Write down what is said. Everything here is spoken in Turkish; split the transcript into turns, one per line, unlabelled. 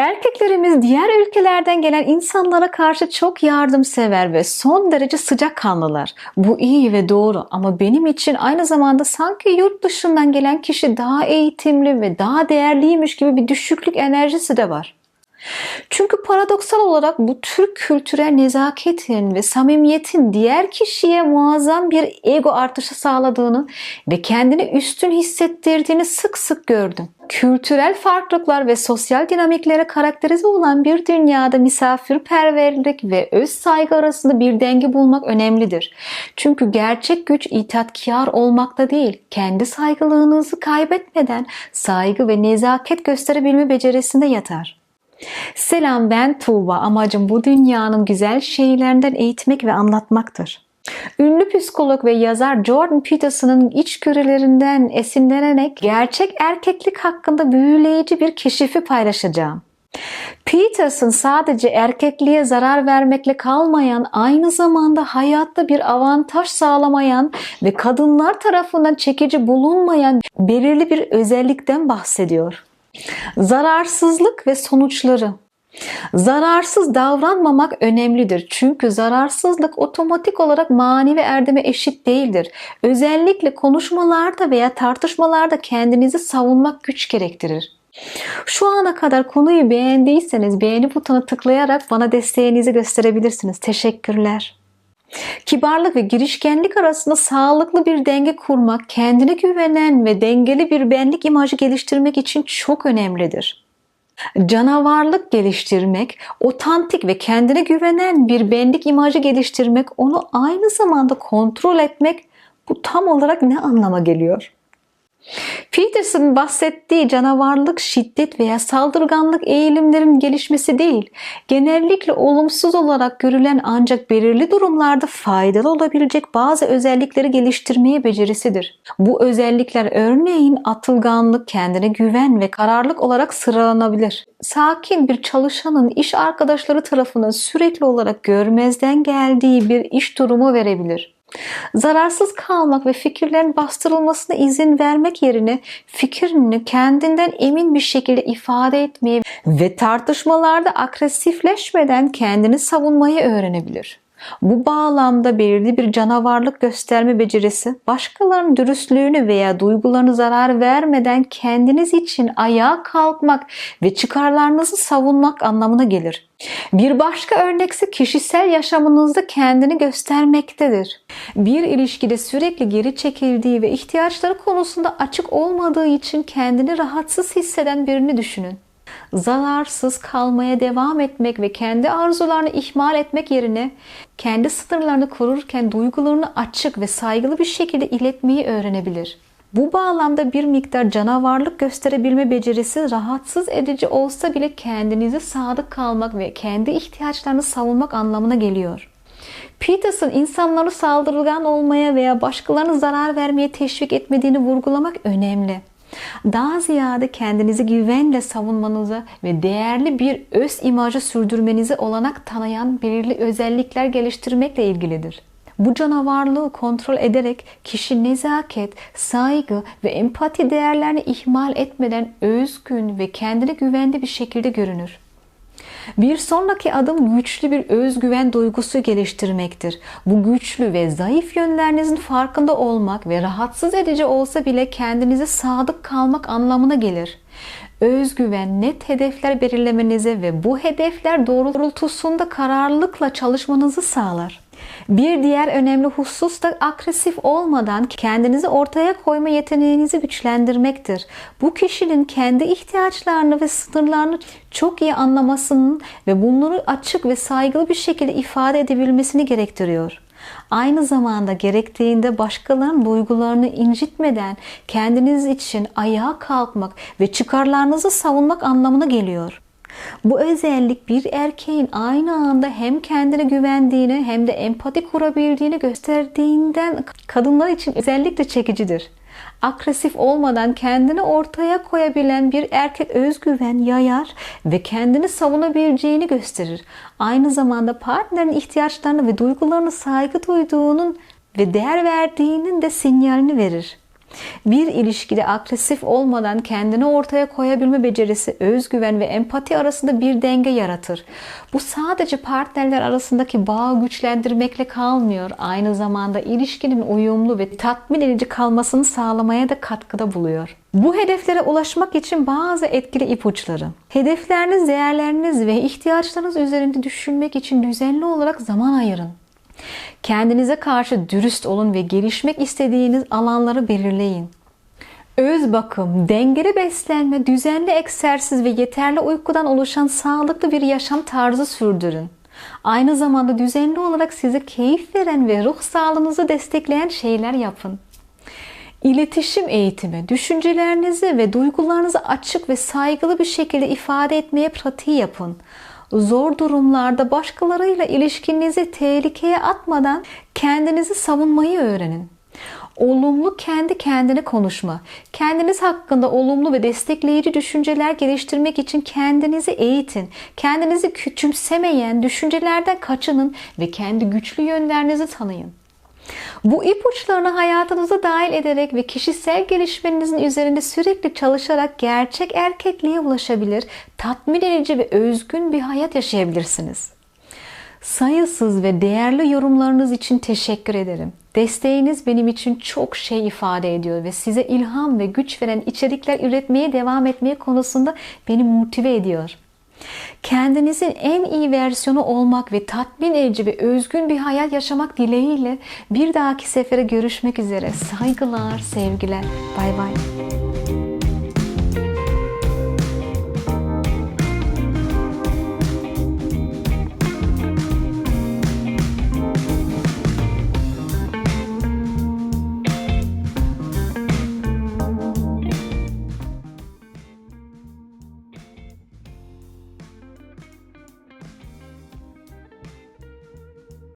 Erkeklerimiz diğer ülkelerden gelen insanlara karşı çok yardımsever ve son derece sıcakkanlılar. Bu iyi ve doğru ama benim için aynı zamanda sanki yurt dışından gelen kişi daha eğitimli ve daha değerliymiş gibi bir düşüklük enerjisi de var. Çünkü paradoksal olarak bu tür kültürel nezaketin ve samimiyetin diğer kişiye muazzam bir ego artışı sağladığını ve kendini üstün hissettirdiğini sık sık gördüm. Kültürel farklılıklar ve sosyal dinamiklere karakterize olan bir dünyada misafirperverlik ve öz saygı arasında bir denge bulmak önemlidir. Çünkü gerçek güç itaatkar olmakta değil, kendi saygılığınızı kaybetmeden saygı ve nezaket gösterebilme becerisinde yatar. Selam ben Tuğba. Amacım bu dünyanın güzel şeylerinden eğitmek ve anlatmaktır. Ünlü psikolog ve yazar Jordan Peterson'ın içgörülerinden esinlenerek gerçek erkeklik hakkında büyüleyici bir keşifi paylaşacağım. Peterson sadece erkekliğe zarar vermekle kalmayan, aynı zamanda hayatta bir avantaj sağlamayan ve kadınlar tarafından çekici bulunmayan belirli bir özellikten bahsediyor. Zararsızlık ve sonuçları. Zararsız davranmamak önemlidir. Çünkü zararsızlık otomatik olarak manevi erdeme eşit değildir. Özellikle konuşmalarda veya tartışmalarda kendinizi savunmak güç gerektirir. Şu ana kadar konuyu beğendiyseniz beğeni butonuna tıklayarak bana desteğinizi gösterebilirsiniz. Teşekkürler. Kibarlık ve girişkenlik arasında sağlıklı bir denge kurmak, kendine güvenen ve dengeli bir benlik imajı geliştirmek için çok önemlidir. Canavarlık geliştirmek, otantik ve kendine güvenen bir benlik imajı geliştirmek, onu aynı zamanda kontrol etmek bu tam olarak ne anlama geliyor? Peterson bahsettiği canavarlık, şiddet veya saldırganlık eğilimlerin gelişmesi değil, genellikle olumsuz olarak görülen ancak belirli durumlarda faydalı olabilecek bazı özellikleri geliştirmeye becerisidir. Bu özellikler örneğin atılganlık, kendine güven ve kararlılık olarak sıralanabilir. Sakin bir çalışanın iş arkadaşları tarafından sürekli olarak görmezden geldiği bir iş durumu verebilir. Zararsız kalmak ve fikirlerin bastırılmasına izin vermek yerine fikrini kendinden emin bir şekilde ifade etmeyi ve tartışmalarda agresifleşmeden kendini savunmayı öğrenebilir. Bu bağlamda belirli bir canavarlık gösterme becerisi, başkalarının dürüstlüğünü veya duygularını zarar vermeden kendiniz için ayağa kalkmak ve çıkarlarınızı savunmak anlamına gelir. Bir başka örnekse kişisel yaşamınızda kendini göstermektedir. Bir ilişkide sürekli geri çekildiği ve ihtiyaçları konusunda açık olmadığı için kendini rahatsız hisseden birini düşünün zararsız kalmaya devam etmek ve kendi arzularını ihmal etmek yerine kendi sınırlarını korurken duygularını açık ve saygılı bir şekilde iletmeyi öğrenebilir. Bu bağlamda bir miktar canavarlık gösterebilme becerisi rahatsız edici olsa bile kendinize sadık kalmak ve kendi ihtiyaçlarını savunmak anlamına geliyor. Peterson insanları saldırgan olmaya veya başkalarına zarar vermeye teşvik etmediğini vurgulamak önemli daha ziyade kendinizi güvenle savunmanıza ve değerli bir öz imajı sürdürmenize olanak tanıyan belirli özellikler geliştirmekle ilgilidir. Bu canavarlığı kontrol ederek kişi nezaket, saygı ve empati değerlerini ihmal etmeden özgün ve kendine güvenli bir şekilde görünür. Bir sonraki adım güçlü bir özgüven duygusu geliştirmektir. Bu güçlü ve zayıf yönlerinizin farkında olmak ve rahatsız edici olsa bile kendinize sadık kalmak anlamına gelir. Özgüven net hedefler belirlemenize ve bu hedefler doğrultusunda kararlılıkla çalışmanızı sağlar. Bir diğer önemli husus da agresif olmadan kendinizi ortaya koyma yeteneğinizi güçlendirmektir. Bu kişinin kendi ihtiyaçlarını ve sınırlarını çok iyi anlamasının ve bunları açık ve saygılı bir şekilde ifade edebilmesini gerektiriyor. Aynı zamanda gerektiğinde başkalarının duygularını incitmeden kendiniz için ayağa kalkmak ve çıkarlarınızı savunmak anlamına geliyor. Bu özellik bir erkeğin aynı anda hem kendine güvendiğini hem de empati kurabildiğini gösterdiğinden kadınlar için özellikle çekicidir. Agresif olmadan kendini ortaya koyabilen bir erkek özgüven yayar ve kendini savunabileceğini gösterir. Aynı zamanda partnerin ihtiyaçlarını ve duygularını saygı duyduğunun ve değer verdiğinin de sinyalini verir. Bir ilişkide agresif olmadan kendini ortaya koyabilme becerisi, özgüven ve empati arasında bir denge yaratır. Bu sadece partnerler arasındaki bağı güçlendirmekle kalmıyor. Aynı zamanda ilişkinin uyumlu ve tatmin edici kalmasını sağlamaya da katkıda buluyor. Bu hedeflere ulaşmak için bazı etkili ipuçları. Hedefleriniz, değerleriniz ve ihtiyaçlarınız üzerinde düşünmek için düzenli olarak zaman ayırın. Kendinize karşı dürüst olun ve gelişmek istediğiniz alanları belirleyin. Öz bakım, dengeli beslenme, düzenli egzersiz ve yeterli uykudan oluşan sağlıklı bir yaşam tarzı sürdürün. Aynı zamanda düzenli olarak size keyif veren ve ruh sağlığınızı destekleyen şeyler yapın. İletişim eğitimi, düşüncelerinizi ve duygularınızı açık ve saygılı bir şekilde ifade etmeye pratiği yapın. Zor durumlarda başkalarıyla ilişkinizi tehlikeye atmadan kendinizi savunmayı öğrenin. Olumlu kendi kendine konuşma. Kendiniz hakkında olumlu ve destekleyici düşünceler geliştirmek için kendinizi eğitin. Kendinizi küçümsemeyen düşüncelerden kaçının ve kendi güçlü yönlerinizi tanıyın. Bu ipuçlarını hayatınıza dahil ederek ve kişisel gelişmenizin üzerinde sürekli çalışarak gerçek erkekliğe ulaşabilir, tatmin edici ve özgün bir hayat yaşayabilirsiniz. Sayısız ve değerli yorumlarınız için teşekkür ederim. Desteğiniz benim için çok şey ifade ediyor ve size ilham ve güç veren içerikler üretmeye devam etmeye konusunda beni motive ediyor. Kendinizin en iyi versiyonu olmak ve tatmin edici ve özgün bir hayat yaşamak dileğiyle bir dahaki sefere görüşmek üzere. Saygılar, sevgiler. Bay bay.